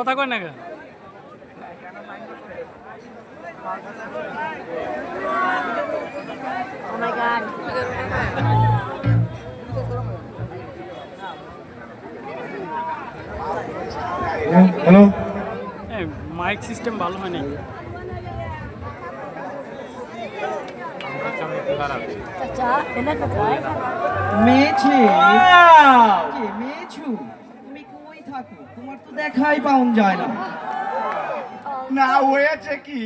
কথা কয় না কেন? হ্যালো মাইক সিস্টেম ভালো হয় নাই। চাচা এনে কোথায়? মেয়েছে কে মেয়েছু তুমি কই থাকো তোমার তো দেখাই পাউন যায় না। না হয়েছে কি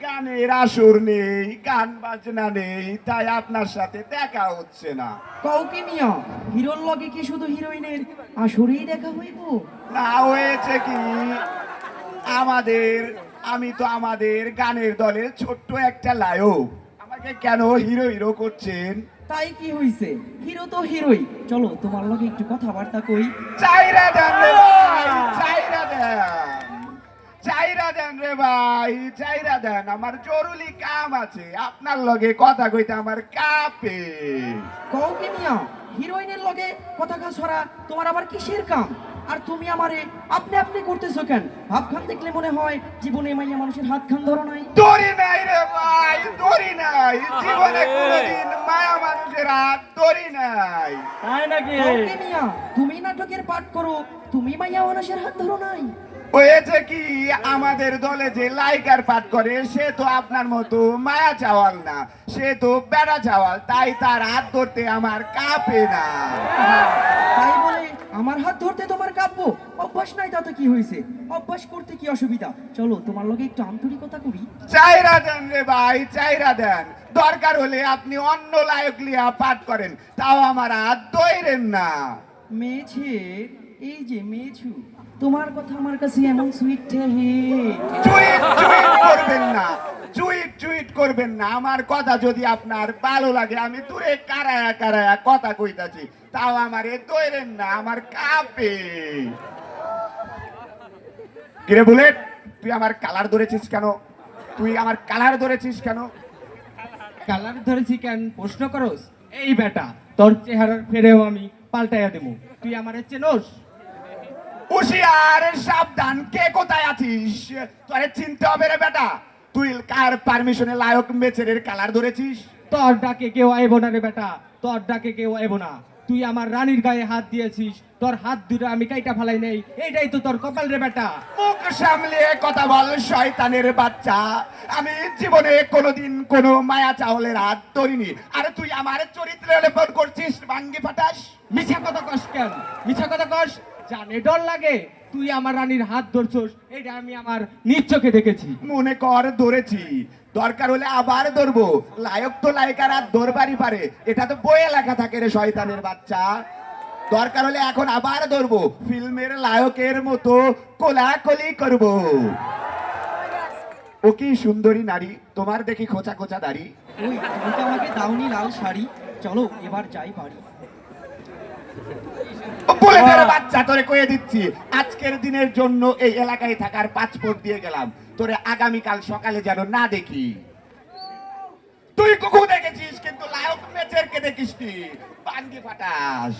গানের আসর নেই গান বাজনা নেই তাই আপনার সাথে দেখা হচ্ছে না। কাউকে মিয়া হিরোর লগে কি শুধু হিরোইনের আসরেই দেখা হইব? না হয়েছে কি আমাদের আমি তো আমাদের গানের দলের ছোট্ট একটা লায়ক। আমাকে কেন হিরো হিরো করছেন? তাই কি হইছে? হিরো তো হিরোই। চলো তোমার লগে একটু কথাবার্তা কই। চাইরা দেন রে ভাই চাইরা দেন। চাইরা দেন রে ভাই চাইরা দেন। আমার জরুরি কাম আছে। আপনার লগে কথা কইতে আমার কাপে। কাউকে মিয়া হিরোইনের লগে কথা কা ছড়া তোমার আবার কিসের কাম? আর তুমি আমারে আপনি আপনি করতেছো কেন? ভাবখান দেখলে মনে হয় জীবনে মাইয়া মানুষের হাত খান ধরো নাই। দড়ি নাই রে ভাই দড়ি নাই। জীবনে কোনোদিন মায়া দড়ি নাই। তাই নাকি? মিয়া তুমি নাটকের পাঠ করো তুমি মাইয়া মানুষের হাত ধরো নাই। হয়েছে কি আমাদের দলে যে লাইকার পাঠ করে সে তো আপনার মতো মায়া চাওয়াল না সে তো বেড়া চাওয়াল তাই তার হাত ধরতে আমার কাঁপে না। তাই আমার হাত ধরতে তোমার কাব্য। অভ্যাস নাই তাতে কি হয়েছে? অভ্যাস করতে কি অসুবিধা? চলো তোমার লগে একটু আন্তরিকতা করি। চাইরা দেন রে ভাই চাইরা দেন। দরকার হলে আপনি অন্য লায়ক লিয়া পাঠ করেন। তাও আমার হাত দইরেন না। মেছে এই যে মেছু তোমার কথা আমার কাছে এমন সুইট হে চুইট চুইট করবেন না। চুইট চুইট করবেন না আমার কথা যদি আপনার ভালো লাগে আমি দূরে কারায়া কারায়া কথা কইতাছি। তাও আমার এ দইরেন না আমার কাপে। কিরে বুলেট তুই আমার কালার ধরেছিস কেন? তুই আমার কালার ধরেছিস কেন? কালার ধরেছি কেন? প্রশ্ন করস। এই বেটা তোর চেহারার ফেরেও আমি পাল্টাইয়া দেবো। তুই আমারে চেনস? হুশিয়ার সাবধান কে কোথায় আছিস? তোরে চিনতে হবে রে বেটা। তুই কার পারমিশনে লায়ক মেচেরের কালার ধরেছিস? তোর ডাকে কেউ আইব না রে বেটা, তোর ডাকে কেউ আইব না। তুই আমার রানীর গায়ে হাত দিয়েছিস তোর হাত দুটো আমি কাইটা ফালাই নেই এইটাই তো তোর কপাল রে বেটা। মুখ সামলে কথা বল শয়তানের বাচ্চা। আমি জীবনে কোনোদিন কোনো মায়া চাওলের হাত ধরিনি। আর তুই আমার চরিত্রে লেপন করছিস ভাঙ্গি ফাটাস। মিছা কথা কস কেন? মিছা কথা কস? জানে ডর লাগে তুই আমার রানীর হাত ধরছস এটা আমি আমার নিজ চোখে দেখেছি। মনে কর ধরেছি দরকার হলে আবার ধরবো। লায়ক তো লায়িকার হাত ধরবারই পারে। এটা তো বইয়ে লেখা থাকে রে শয়তানের বাচ্চা। দরকার হলে এখন আবার ধরবো। ফিল্মের লায়কের মতো কোলাকলি করব। ও কি সুন্দরী নারী। তোমার দেখি খোঁচা খোঁচা দাড়ি। ওই, তুমি তো আমাকে দাওনি লাল শাড়ি। চলো, এবার যাই বাড়ি ও বলে দে রে বাচ্চা তোরে কয়ে দিচ্ছি, আজকের দিনের জন্য এই এলাকায় থাকার পাসপোর্ট দিয়ে গেলাম। তোরে আগামীকাল সকালে যেন না দেখি। তুই কুকু দেখেছিস, কিন্তু লায়ক মেচের কে দেখিস তুই বাঙ্গি ফাটাস!